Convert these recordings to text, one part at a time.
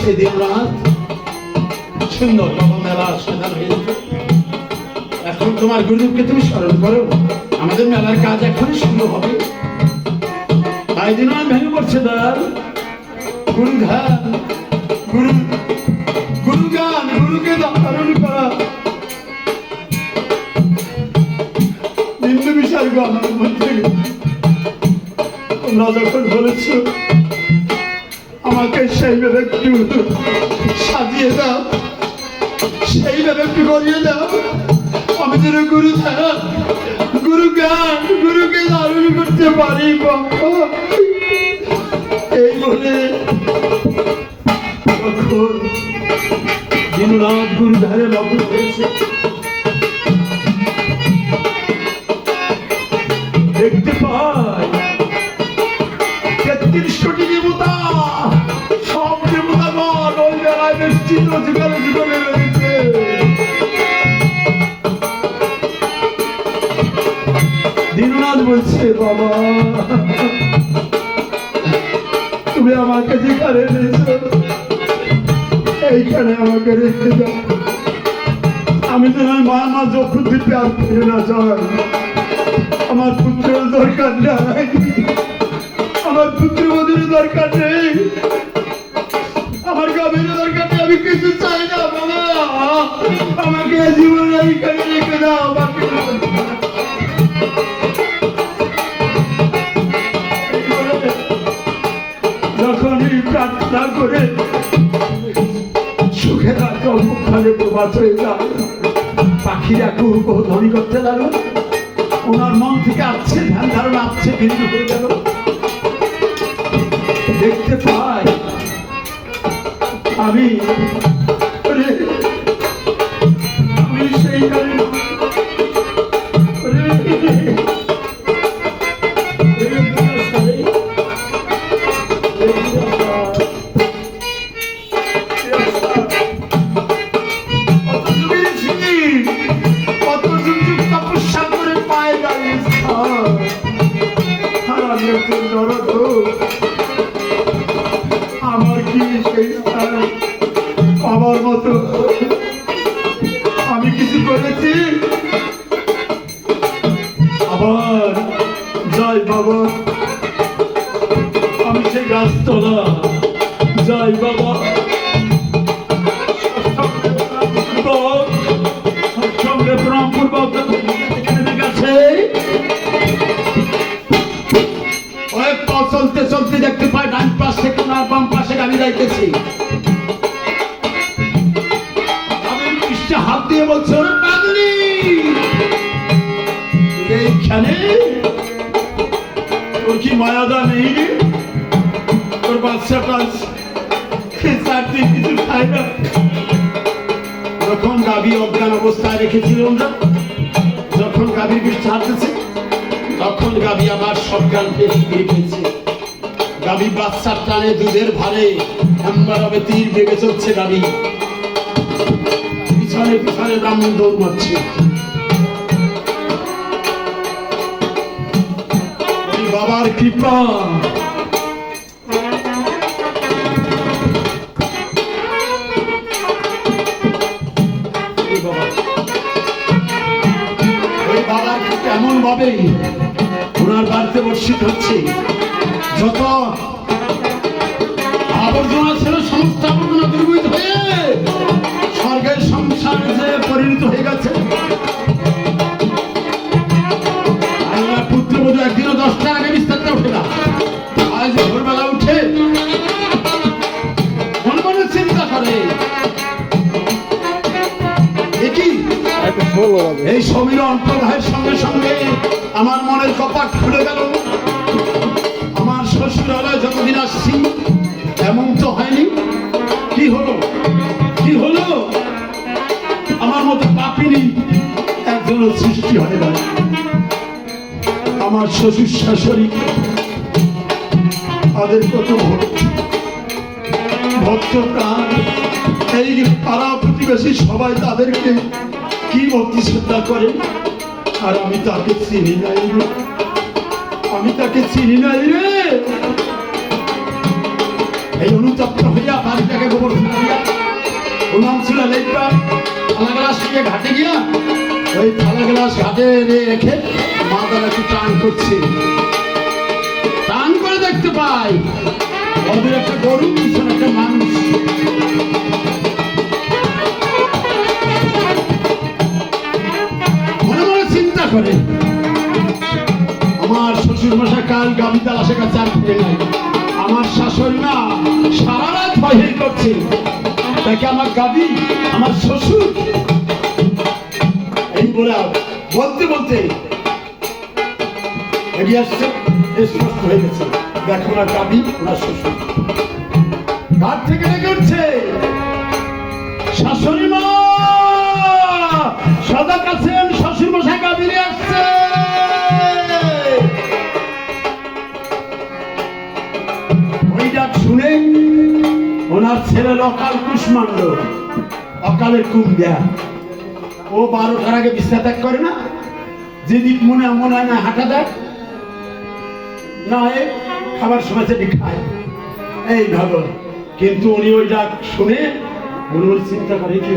সেদিন রাত এখন তোমার গুরুদেবকে তুমি স্মরণ করো। আমাদের মেলার কাজ এখনই শুরু হবে। তাই দিন আর ভেঙে পড়ছে দার বিন্দু আমার মধ্যে তোমরা যখন বলেছ আমাকে সেইভাবে একটু সাজিয়ে দাও। সেইভাবে একটু করিয়ে দাও। আমি যেন গুরু ছাড়া গুরু গান, গুরুকে ধারণ করতে পারি এই বলে তখন দিন রাত গুরু ধারে লগ্ন হয়েছে। দেখতে পাই তেত্রিশ যখন দিতে লাগল ওনার মন থেকে আসছে ধ্যান ধারণা আসছে বিন্দু হয়ে গেল। দেখতে পাই আমি পৃষ্ঠে হাত দিয়ে বলছি এইখানে? তোর কি মায়াদা নেই? তোর বাচ্চাটা চার দিন কিছু খায় না। যখন গাভী অজ্ঞান অবস্থায় রেখেছিল আমরা যখন গাভীর বিষ ছাড়তেছে, তখন গাভী আমার সজ্ঞান পেয়ে রেখেছে গাভী বাচ্চার টানে দুধের ভারে এম্বারবে তীর বেগে চলছে গাভী পিছনে পিছনে ব্রাহ্মণ দৌড় মারছে। বাবার কৃপা। এমন ভাবে ওনার বাড়িতে বর্ষিত হচ্ছে। যত আমার শ্বশুর শাশুড়ি, তাদের কত ভক্ত প্রাণ, এই পাড়া প্রতিবেশী সবাই তাদেরকে কি ভক্তি শ্রদ্ধা করে? আর আমি তাকে চিনি নাই রে। আমি তাকে চিনি নাই রে। এই অনুতপ্ত হইয়া বাড়িটাকে গোবর ফেলিয়া ছিল লেখা থালা গ্লাস ঘাটে গিয়া, ওই থালা গ্লাস ঘাটে রেখে তারা টান করছে। টান করে দেখতে পাই, ওদের একটা গরু পিছনে একটা মানুষ। মনে মনে চিন্তা করে, আমার শ্বশুর মশাই কাল গাবি তালাশে কাছে আর ফিরে নাই। আমার শাশুড়ি মা সারা রাত বাহির করছে। তাকে আমার গাবি, আমার শ্বশুর। এই বলে বলতে বলতে এগিয়ে আসছে স্পষ্ট হয়ে গেছে। দেখো না গাবি ওনার শ্বশুর। ঘাট থেকে ডেকে উঠছে। শাশুড়ি মা! সদা কাছে শ্বশুর মশাই গাবিরে আসছে। ওই ডাক শুনে ওনার ছেলে অকাল কুষ্মাণ্ড, অকালের কুম্বিয়া ও বারোটার আগে বিছনা ত্যাগ করে না? যেদিন মনে মনে হয় না হাঁটা দেয়। না খাবার সময় সেটি খায় এই ভালো কিন্তু উনি ওই ডাক শুনে মনে মনে চিন্তা করে কি?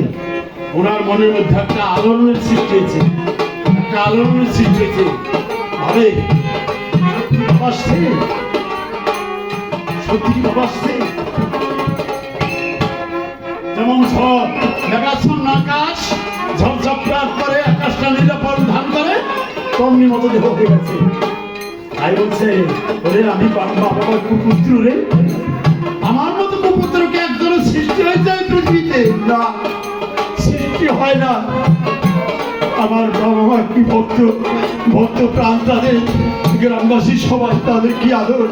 ওনার মনের মধ্যে একটা আলোড়নের সৃষ্টি হয়েছে। একটা আলোড়নের সৃষ্টি হয়েছে। ভাবে আকাশ করে আকাশটা নিরাপদ ধান করে তমনি মতো দেহ হয়ে গেছে। তাই বলছে ওরে আমি বাবা বাবার কুপুত্র রে। আমার মতো কুপুত্রকে সৃষ্টি হয়েছে এই পৃথিবীতে? না, সৃষ্টি হয় না। আমার বাবা মা কি ভক্ত? ভক্ত প্রাণ তাদের, গ্রামবাসী সবাই তাদের কি আদর?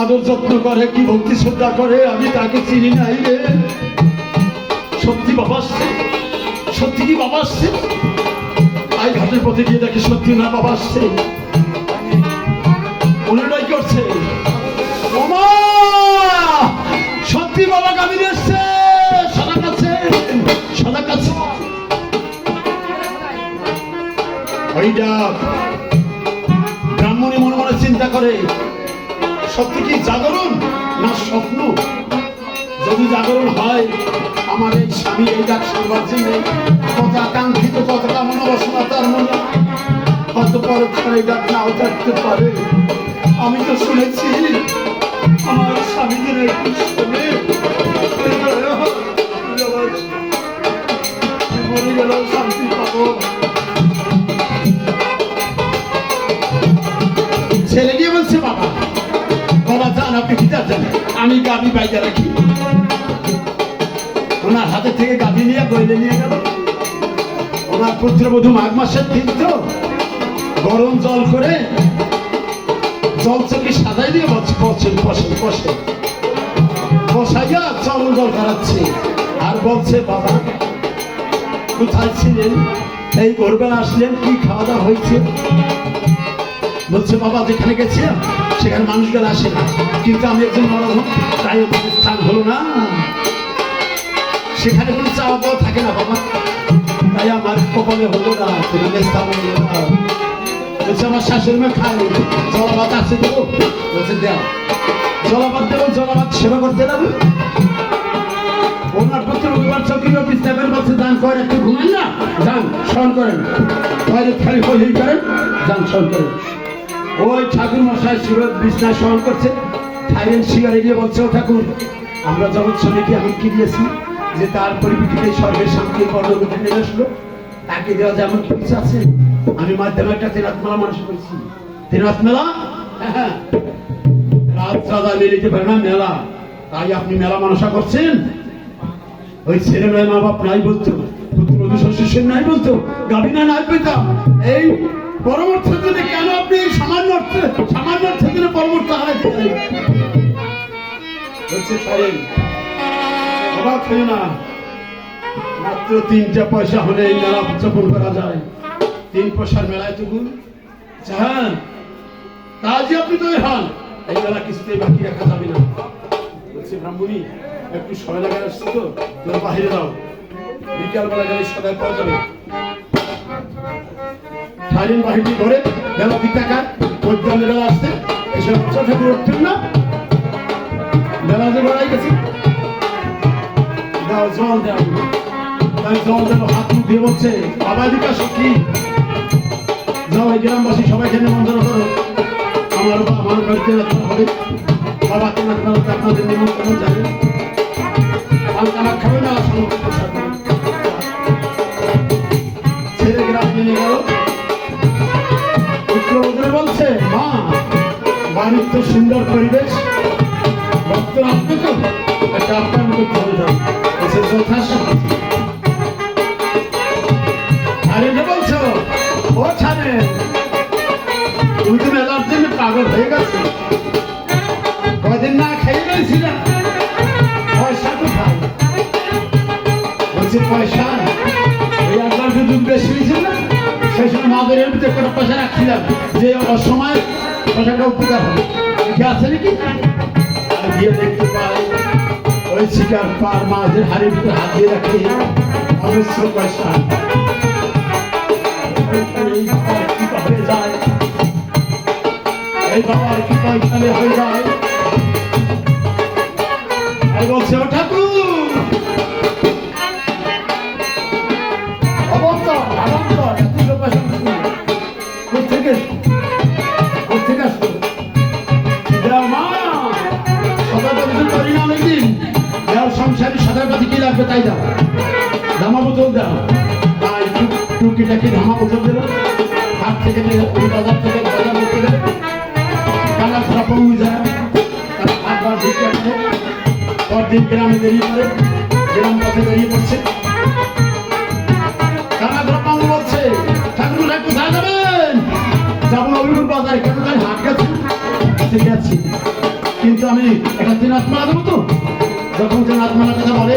আদর যত্ন করে, কি ভক্তি শ্রদ্ধা করে? আমি তাকে চিনি নাই রে। সত্যি বাবা সত্যি কি বাবা আসছে? আই ঘাটের পথে গিয়ে দেখি সত্যি না বাবা আসছে। বাবা ওই ব্রাহ্মণী মনে মনে চিন্তা করে, সত্যি কি জাগরণ না স্বপ্ন? যদি জাগরণ হয়, আমার এই স্বামী এই ডাক শুনবার জন্য কত আকাঙ্ক্ষিত কত কামনা তার মনে। হয়তো পরক্ষণে এই ডাক নাও থাকতে পারে। আমি তো শুনেছি, আমার স্বামীদের একটু শুনে ছেলে গিয়ে বলছে বাবা। বাবা যান আপনি যান আমি গাবি রাখি। ওনার হাতে থেকে গাবি নিয়ে বইলে নিয়ে গেল। ওনার পুত্রবধূ মাঘ মাসের দিন তো। গরম জল করে জল চকি সাজাই দিয়ে বলছে বসেন বসেন বসেন বসাইয়া জল জল করাচ্ছে আর বলছে, বাবা, কোথায় ছিলেন? এই ভোরবেলা আসলেন, কি খাওয়া দাওয়া হয়েছে? বলছে, বাবা, যেখানে গেছিলাম, সেখানে মানুষগুলো আসে না। কিন্তু আমি একজন তাই স্থান হলো না। সেখানে কোনো চাওয়া পাওয়া থাকে না, বাবা। তাই আমার কপালে হলো না সেখানে স্থান হলো না বলছে, আমার শাশুড়ি মেয়ে খায় জলাবাদ আছে দেবো? বলছে দেও জলাবাদ দেবো জলাবাদ সেবা করতে ওনার রবিবার চৌকির অফিস যাবেন বলছে যান করে একটু না? যান স্মরণ করেন। বাইরে খালি হই করেন যান স্মরণ করেন। ওই ঠাকুর মশাই স্মরণ করছে। থাইল্যান্ড গিয়ে বলছে ও ঠাকুর আমরা জগৎ স্বামীকে এমন কি দিয়েছি? যে তার পরিপ্রেক্ষিতে স্বর্গের শান্তির বর্ণগুলি নেমে আসলো। তাকে দেওয়া যেমন কিছু আছে আমি মাধ্যমে একটা তেরাত মেলা মানুষ করেছি। তেরাত মেলা হ্যাঁ, রাত রাজা মেলিতে পারে না মেলা, তাই আপনি মেলা মানসা করছেন? ওই ছেলে মেয়ে মা বাপ নাই বলতো পুত্র নাই বলতো গাবিনা নাই পেতাম এই পরবর্তী দিনে কেন আপনি সামান্য সামান্য দিনে পরবর্তী হারাইতে অবাক হয়ে না? মাত্র তিনটা পয়সা হলে এই মেলা উদযাপন করা যায়। তিন পয়সার মেলায় তবু হ্যাঁ কাজই আপনি তো হন। এই মেলা কিছুতেই বাকি রাখা যাবে না? বলছে, ব্রাহ্মণী, একটু সময় লাগে আসছে তো তোর বাহিরে দাও। বিকাল বেলা গেলে সদায় পাওয়া যাবে। থাইল্যান্ড বাহিনী ধরে বেলা বেলা ঠাকুর উঠতেন না? বেলা যে বেড়াই গেছে। দাও, জল দাও। তাই জল দেবো হাত মুখ দিয়ে বলছে বাবা দিকা সত্যি যাও এই গ্রামবাসী সবাইকে নিমন্ত্রণ করো। আমার বা- আমার বাড়িতে যাত্রা হবে বাবা, তোমার আপনাদের নিমন্ত্রণ যাবে আর তারা খাবে না ছেলে গ্রাম নিয়ে গেল? পুত্র বলছে, মা বাড়ির তো সুন্দর পরিবেশ। ভক্ত আপনি তো? একটা আপনার মতো চলে যান এসে পাগল হয়ে গেছো কদিন না খেয়ে গেছিলাম পয়সা কোথায়? বলছে পয়সা এই একবার যদি বেশি হয়েছিল না, সেই সময় মাদের ভিতরে কোনো পয়সা রাখছিলাম। যে অসময় পয়সাটা উপকার হবে। আছে নাকি? গিয়ে দেখতে পাই, ওই শিকার পার মাঝের হাড়ির ভিতরে হাত দিয়ে রাখে অজস্র পয়সা। যায়? এই ঠাকুর অবন্তর অবন্তর কোথেকে কোথেকে আসলো মা সদা তো কিছু করি না অনেকদিন দেও সংসারে সদার পাতি কি লাগবে তাই দাও ধামা বোতল দাও তাই টুকিটাকি ধামা বোতল দিল হাত থেকে থেকে ধর্মাঙ্গ বলছে ঠাকুর ঠিক আছে কিন্তু আমি একটা তেনাথ মারা দেবো তো। যখন তেনাথ মারা কথা বলে,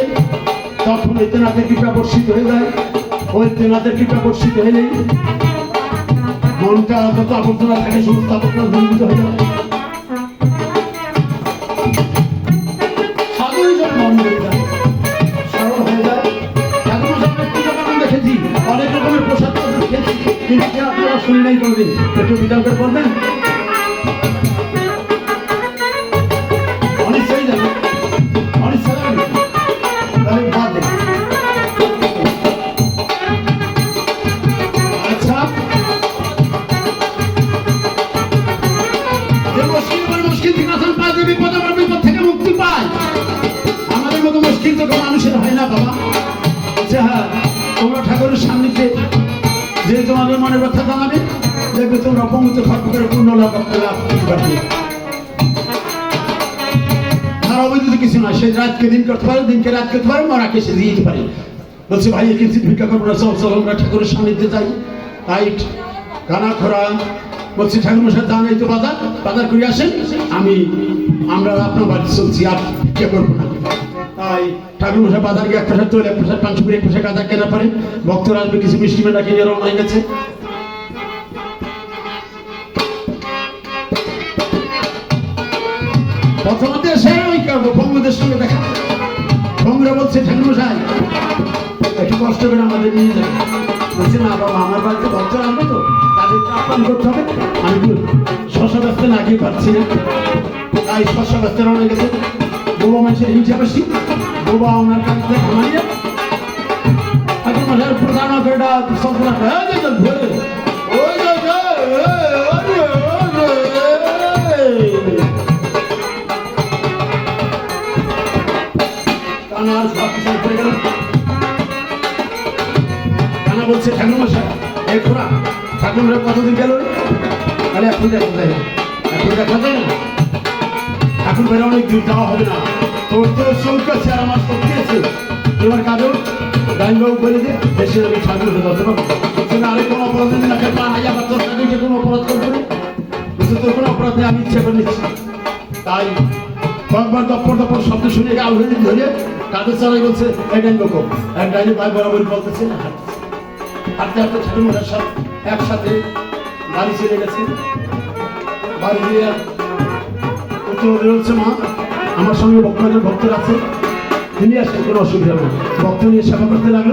তখন ওই তেনাথের কৃপা বর্ষিত হয়ে যায়। ওই তেনাথের কৃপা বর্ষিত হয়ে নেই মনটা যত আবর্জনা থাকে, সমস্ত হয়ে যায়। কিন্তু আপনারা শুনলেই কোনোদিন একটু বিতর্ক করে করবেন? রাতকে দিন করতে পারে, দিনকে রাত করতে পারে মরাকে সে দিয়ে দিতে পারে। বলছে, ভাই কিছু ভিক্ষা করব না, চল আমরা ঠাকুরের সান্নিধ্যে যাই। তাই কানা খোরা বলছি ঠাকুর মশাই দান এই তো বাজার বাজার করে আসেন, আমি, আমরা আপনার বাড়ি চলছি, আর কে করব না। তাই ঠাকুর মশাই বাজার গিয়ে এক প্রসাদ তৈরি এক প্রসাদ পাঁচ করে, এক প্রসাদ গাঁদা কেনা পারে। ভক্তরা আসবে, কিছু মিষ্টি মেলা কিনে রওনা হয়ে গেছে। প্রথমত এসে ওই বঙ্গদের সঙ্গে দেখা বঙ্গরা বলছে ঠাকুর মশাই একটু কষ্ট করে আমাদের নিয়ে যাবে বলছে, না বাবা, আমার বাড়িতে ভক্তরা আসবে তো, তাদের আহ্বান করতে হবে। আমি তো শশা ব্যস্তে না গিয়ে পারছি না। তাই শশা ব্যস্তে রওনা গেছে। বোবা মানুষের হিংসা বেশি। বোবা ওনার কাছে ঘামাইয়া ঠাকুর মশাইয়ের প্রধান আরে এখন দেখা যায় না ঠাকুর ভাই অনেক দূর যাওয়া হবে না তোর তো চৌক আছে আর আমার শক্তি আছে তোমার কাজও ডাইনবাবু বলে যে দেশে আমি ঠাকুর হয়ে যেতে পারব না, আরে কোনো অপরাধ নেই না পা আবার তোর সাথে কোনো অপরাধ করব না বলছে তোর কোনো অপরাধ নেই আমি ইচ্ছে করে নিচ্ছি তাই কয়েকবার দপ্পর দপ্পর শব্দ শুনে উঠে ধরে কাঁধে চালাই বলছে এই ডাইন লোক এক ডাইনে ভাই বরাবর বলতেছে হাঁটতে হাঁটতে ঠাকুর একসাথে বাড়ি চলে গেছে আমার সঙ্গে ভক্তদের ভক্তর আছে, তিনি আসেন কোনো অসুবিধা নেই। ভক্ত নিয়ে সেবা করতে লাগল।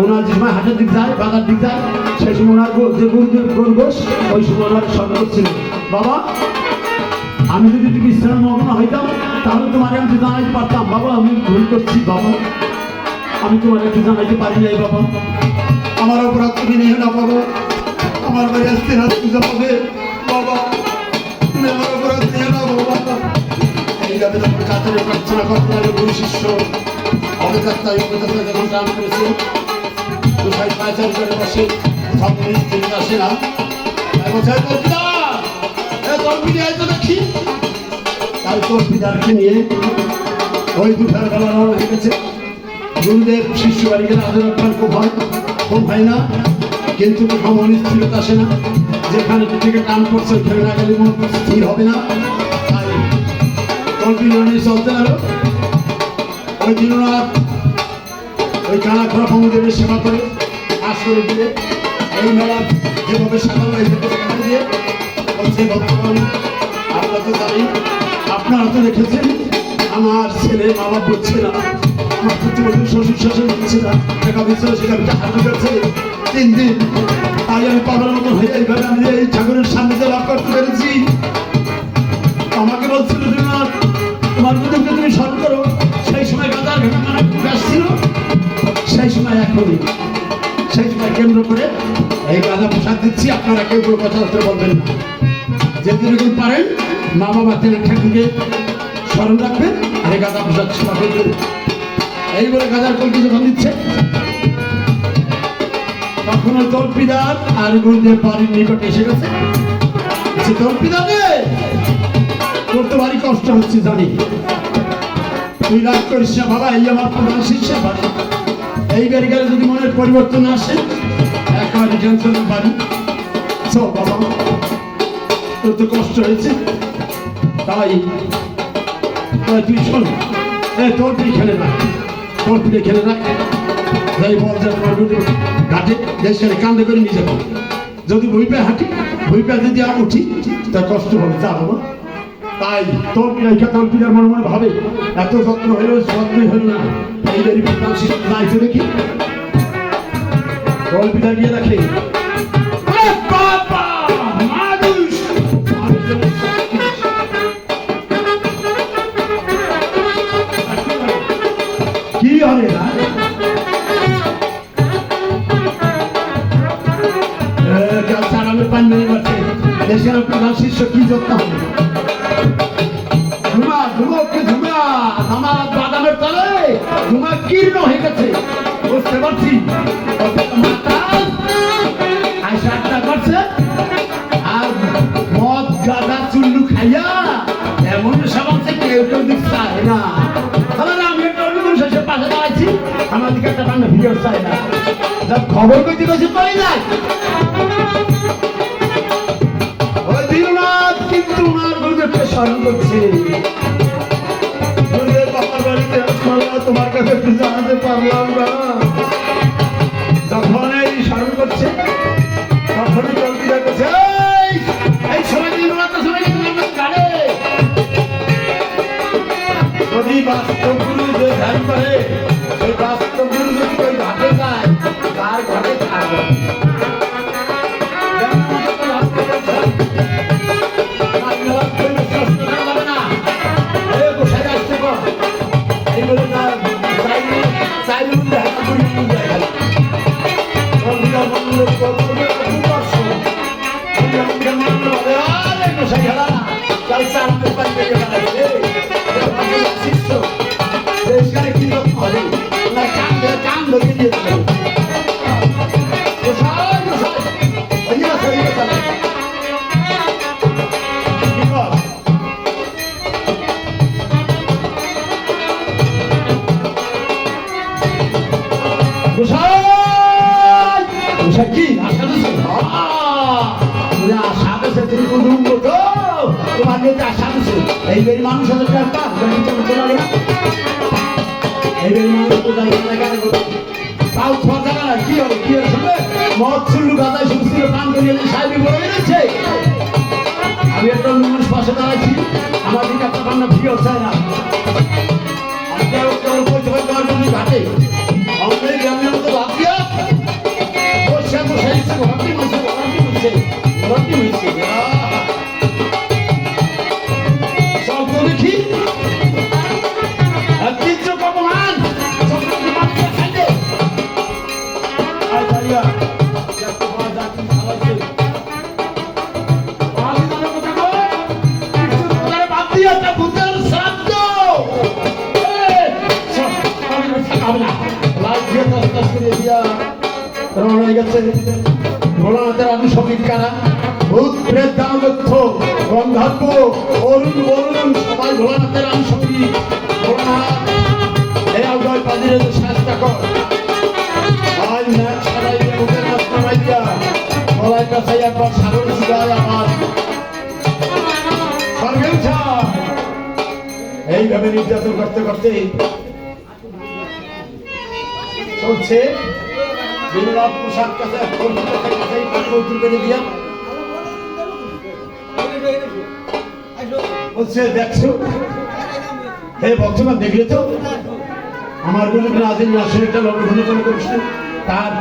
ওনার যে সময় হাটের দিক যায়, বাজার দিক যায়, সেই সময় ওনার যে গরু গরু ওই সময় ওনার স্বর্ণ করছিল। বাবা, আমি যদি একটু বিশ্রাম মগ্ন হইতাম, তাহলে তোমার আমি জানাইতে পারতাম। বাবা, আমি ভুল করছি, বাবা। আমি তোমার একটু জানাইতে পারি নাই, বাবা। আমার অপরাধ তুমি নিয়ে না বাবা। আমার বাড়ি আসতে না পূজা পাবে। এইভাবে যখন কাতারে প্রার্থনা করতে গুরু শিষ্য। অবদাত্তায় অবদাত্তায় যখন দান করেছে কোথায় পাচার করে বসে। কোথাও খুব হয়। না। কিন্তু কোথাও আসে না। যেখানে থেকে টান করছে না গেলে মন স্থির হবে না। চলতে হলো ওই দিনরাত ওই কানা খোলা প্রমোদের সেবা করে কাজ করে দিয়ে এই মেলা যেভাবে হয়েছে সেখানে দিয়ে বলছে, ভক্তগণ আমরা তো জানি আপনারা তো দেখেছেন, আমার ছেলে বাবা বলছে না, আমার পুত্রবধূ, শ্বশুর শাশুড়ি বলছে না, টাকা দিচ্ছে সেখানে হাতে গেছে তিন দিন তাই আমি পাগলের মতো হয়ে এইভাবে আমি এই ঠাকুরের সামনে যে লাভ করতে পেরেছি। আমাকে বলছিল তুমি স্মরণ করো। সেই সময় গাদার ঘটনা সেই সময় সেই সময় কেন্দ্র করে এই গাঁদা প্রসাদ দিচ্ছি, আপনারা কেউ কোনো কথা হতে বলবেন না। যেদিন পারেন, মা বাবা তেল ঠাকুরকে স্মরণ রাখবেন আর এই প্রসাদ সেবা এই বলে যখন দিচ্ছে। তখন ওই তল্পিদার আর গুরুদেব বাড়ির নিকটে এসে গেছে। তল্পিদারে তোর তো ভারী কষ্ট হচ্ছে, জানি। তুই রাগ করিস বাবা, এই আমার প্রধান শিষ্যের বাড়ি এই বাড়ি গেলে যদি মনের পরিবর্তন আসে একেবারে টেনশন বাড়ি চল, বাবা। তোর তো কষ্ট হয়েছে। তাই তাই শোন। এ তোর তুই খেলে না। তোর তুই খেলে না। যাই বল, যা তোমার দুটো ঘাটে দেশের কান্দে করে নিয়ে যাব। যদি বই পেয়ে হাঁটি বই পেয়ে যদি আর উঠি তা কষ্ট হবে। যা, বাবা। তাই তোর রেখা তোর মনে মনে ভাবে, এত যত্ন হইল যত্নই হইল না। এই প্রধান শিশু দেখি! কি দেশের প্রধান শিষ্য কি যত্ন হবে? ধুমা ধুমোকে ধুমা? আমার বাদামের তলে ধুমা কীর্ণ হয়ে গেছে। বুঝতে পারছি? আড্ডা করছে। আর মদ, গাঁদা, চুল্লু খাইয়া এমন সবাই কেউ কেউ দিক চায় না। তাহলে আমি একটা অন্য দাঁড়াইছি। আমার দিকে একটা ভিডিও চাই না। খবর করতে পাই নাই স্মরণ করছে তোমার কাছে জানাতে পারলাম না। যখন এই করছে তখনই তাও ছোট জায়গা না কি হবে কি হবে মদ চুল্লু গাদায় শুধু ছিল কান করিয়ে বলে বেরিয়েছে আমি একটা মানুষ পাশে দাঁড়াচ্ছি। আমার দিকে একটা বান্না ভিড় চায় না। গন্ধার্ব অরুণ বরুণ সবাই ভোলানাথের আনুষঙ্গিক ভোলানাথ এই আউদয় পাদিরে যে শাস্তা কর। আজ ছাড়াই দিয়ে মুখের নাচ এইভাবে নির্যাতন করতে করতে চলছে। পোশাক কাছে দিয়া বলছে, দেখছ? হে বর্তমান দেখলে তো? আমার কোনো নাজির নাসের একটা লক্ষ্য করে করিস তার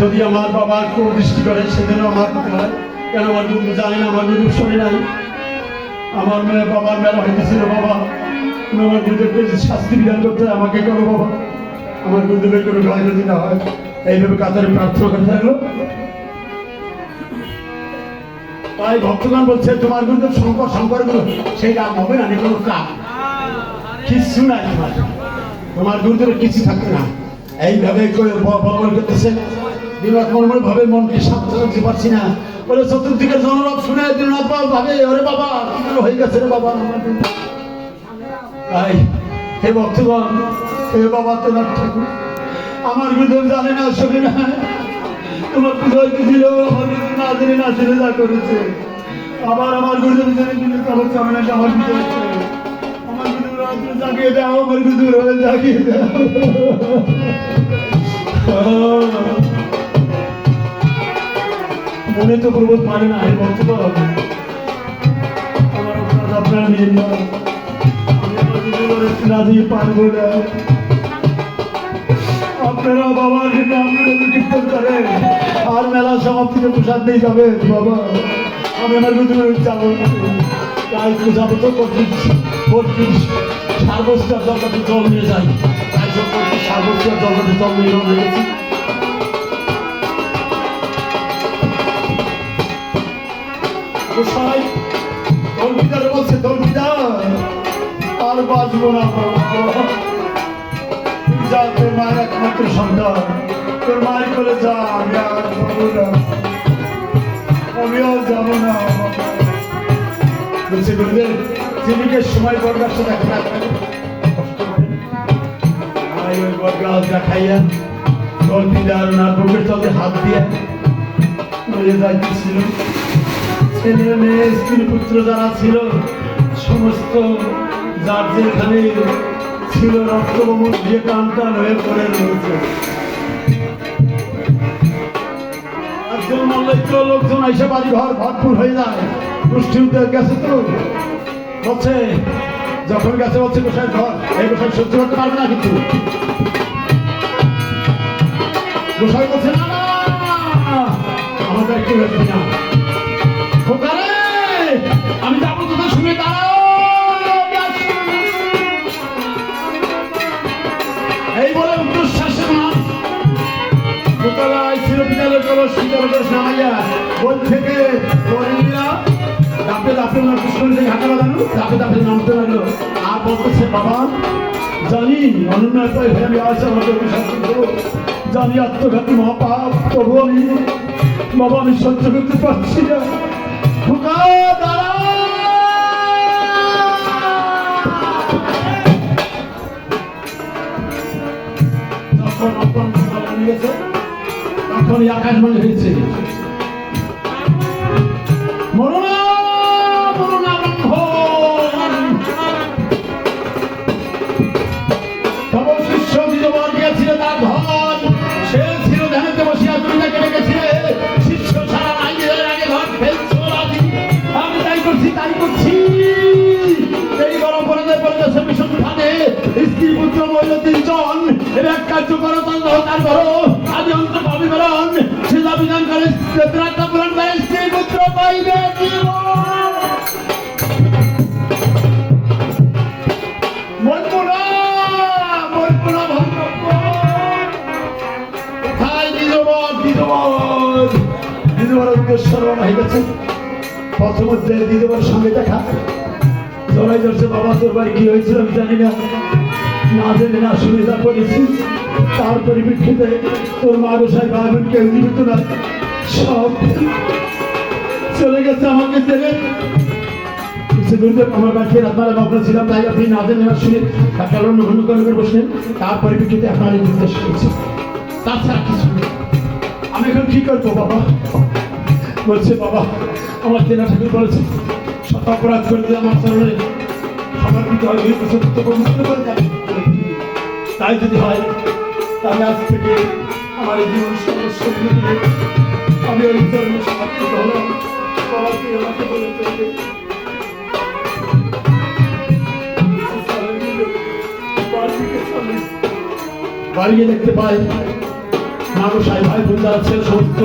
যদি আমার বাবা কোন দৃষ্টি করে সেদিন আমার প্রতি হয়। কেন আমার বন্ধু জানে না, আমার বন্ধু শোনে নাই। আমার মেয়ে বাবার মেলা হইতেছিল, বাবা। তুমি আমার বন্ধুকে শাস্তি বিধান করতে আমাকে করো, বাবা। আমার বন্ধুদের কোনো ক্ষয়ক্ষতি না হয়, এইভাবে কাতারে প্রার্থনা করতে থাকল। তাই ভক্তগণ বলছে, তোমার কিন্তু শঙ্কর শঙ্করগুলো রাম হবে না কোনো কাজ কিচ্ছু নাই তোমার। তোমার গুরুদের কিছু থাকবে না। এইভাবে করে ব- করতেছে। ভাবে মনকে শান্ত করতে পারছি না। বলে, চতুর্দিকে জনরব শুনে বাবা ভাবে। ওরে বাবা হয়ে গেছে রে বাবা? তাই হে ভক্তগণ, হে বাবা তোমার ঠাকুর, আমার গুরুদেব জানে না না। তোমার পুজো হইতেছিল আমার গুরুদেব না জেনে না জেনে যা করেছে। আবার আমার গুরুদেব জেনে দিলে তখন চাবে না যে আমার হচ্ছে আমার রাত্রে জাগিয়ে দাও আমার রাত্রে জাগিয়ে দাও মনে তো প্রবোধ মানে না এই বক্তব্য আমার অপরাধ আপনারা আমি আমার গুরুদেবের না আপনারা বাবার কীর্তন করেন। আর মেলা সমাপ্তিতে প্রসাদ দিয়ে যাবে, বাবা। আমি আমার গুরুদেবের যাব। তাই যাব তো করছিস করছিস সার্বস্তার দরকারে জল নিয়ে যাই। তাই সব সার্বস্তার দরকারে জল নিয়ে দলবিদারে বলছে, দলবিদার, আর বাঁচবো না যা তোর মায়ের একমাত্র সন্তান। তোর মায়ের করে যা আমি আর যাব সময় বরগাছটা দেখা দেখাইয়া হাত দিয়ে নড়িয়ে যাইতেছিল। ছেলে মেয়ে, স্ত্রী যারা ছিল, সমস্ত যার যেখানে ছিল রক্তবমন দিয়ে টান টান হয়ে পড়ে রয়েছে। লোকজন এসে বাড়ি ঘর ভরপুর হয়ে যায়। উদ্যোগ গেছে তো। বলছে, যখন গেছে, বলছে গোসাই ঘর। এই গোসাই সহ্য করতে পারবে না কিন্তু। গোসাই বলছে আমাদের একটু হয়েছে আমি যাব তোদের শুনে দাঁড়াও। কলস নামাইয়া বই থেকে তরুণীরা দাপে দাপে থেকে হাঁটা বাঁধানো দাপে দাপে নামতে লাগল আর বলতেছে বাবা জানি অনুন্নয় পাই আমি আজ আমাকে অভিশাপ করব জানি আত্মঘাতী মহাপাপ তবু আমি বাবা আমি সহ্য করতে পারছি না পরিবেশে ভীষণ ফাঁদে স্ত্রী পুত্র মহিলা তিনজন। এর এক কার্য তার করো। আদি অন্ত পাবি বেরন সেটা বিধান করে প্রার্থনা পূরণ করে সঙ্গে দেখা। জড়াই ধরছে বাবা কি হয়েছিল আমি জানি না। না জেনে না শুনে যা করেছিস তার পরিপ্রেক্ষিতে তোর মা গোসাই ভাই বোন কেউ জীবিত না। সব চলে গেছে আমাকে যাবে। তাই যদি হয় তাহলে আজ থেকে আমার এই জীবন সমস্ত দিয়ে আমি ওই চরণে সমর্পিত হলাম। বাবা আমাকে বলে চলবে। বাড়ি দেখতে পাই মাগো সাই ভাই বোনরা আছে সমস্ত।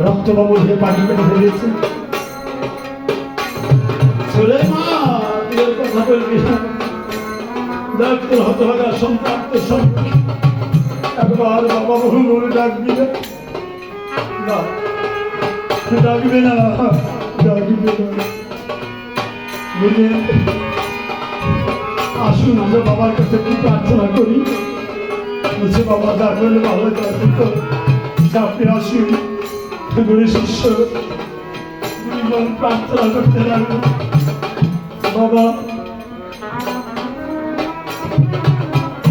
রক্ত বাবু হয়ে পাখি কেটে ফেলেছে ছেলে তুই কথা বলবি দেখ তোর হতভাগা সন্তান তোর সন্তান একবার বাবা বহু বলে ডাকবি না। ডাকবি না ডাকবি না। আসুন, আমরা বাবার কাছে একটু প্রার্থনা করি। বলছে, বাবা, যা করলে ভালো যাবে তো আপনি আসুন গুরু শিষ্য গুরুজন প্রার্থনা করতে লাগল। বাবা,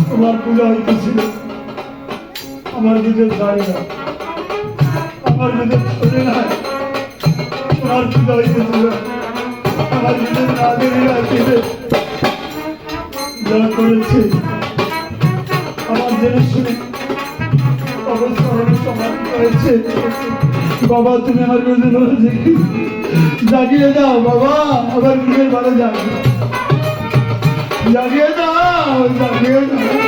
তোমার পূজা হইতেছিল আমার নিজের দাঁড়িয়ে না। আমার নিজের ছোটে না। তোমার আমার না যা করেছে। আমার জেনে শুনে বাবা, তুমি আমার কাছে জাগিয়ে দাও বাবা আবার নিজের ভালো জাগিয়ে জাগিয়ে দাও জাগিয়ে দাও।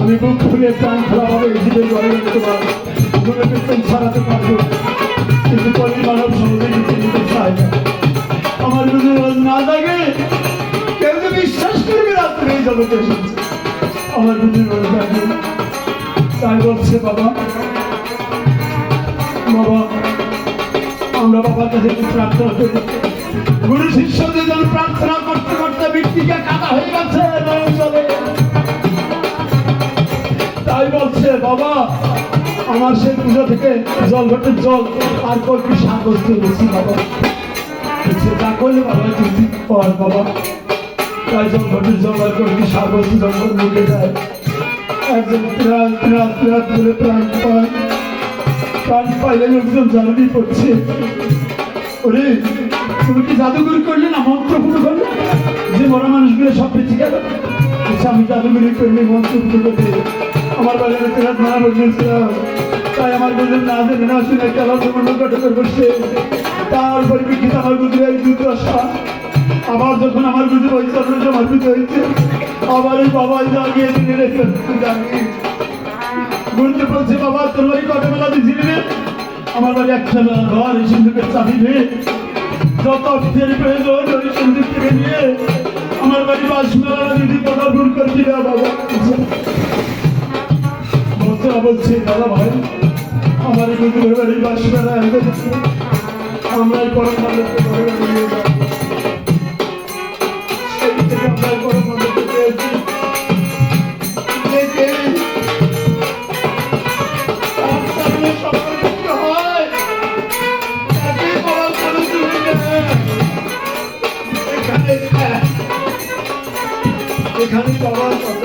আমি বুক খুলে প্রাণ খোলা হবে হৃদয় ঘরে রাখতে পারব করতেন ছাড়াতে পারব কিন্তু পরে মানব নিতে চায় না আমার যদি না থাকে কেউ তো বিশ্বাস করবে রাত্রে এই জগতে আমার যদি থাকে তাই বলছে বাবা বাবা আমরা বাবার কাছে প্রার্থনা করি গুরু শিষ্যদের যেন প্রার্থনা করতে করতে ব্যক্তিকে কাটা হয়ে গেছে। তাই বলছে, বাবা, আমার সেই পুজো থেকে জল ঘটের জল আর কয়েকটি বস্তু বেশি বাবা। যা করলে বাবা তুমি পার বাবা। তাই জল ঘটের জল আর কয়েকটি বস্তু যখন মুখে যায়, একজন প্রাণ প্রাণ প্রাণ বলে প্রাণ পায়। প্রাণ পাইলে লোকজন জানাবি করছে। ওরে তুমি জাদুগুরি করলে না মন্ত্র পুরো করলে? যে বড় মানুষগুলো সব বেঁচে গেল। আমি জাদুগুরি করলে মন্ত্র পুরো করলে আমার বাজারে তেরা মারা বলছিলাম তাই আমার বুঝলেন না জেনে না শুনে খেলা সম্পূর্ণ করে বসছে তার পরিপ্রেক্ষিতে আমার বুঝলে এই দুর্দশা আবার যখন আমার বুঝে ওই চরণে সমর্পিত হয়েছে, আবার এই বাবাই জাগিয়ে দিনে রেখে বলতে বলছে, বাবা, তোর বাড়ি কত বেলা দিয়েছিলি রে আমার বাড়ি একটা বেলা ঘর সিন্ধুকের চাবি রে। যত ওই থেকে নিয়ে আমার বাড়ি বাস মেলা দিদি কথা দূর করে বাবা। বলছে বলছে, দাদা ভাই, আমার বুঝুর বাড়ি বাস মেলা আমরা পরম আমরা পরম এখানে বাবার কথা।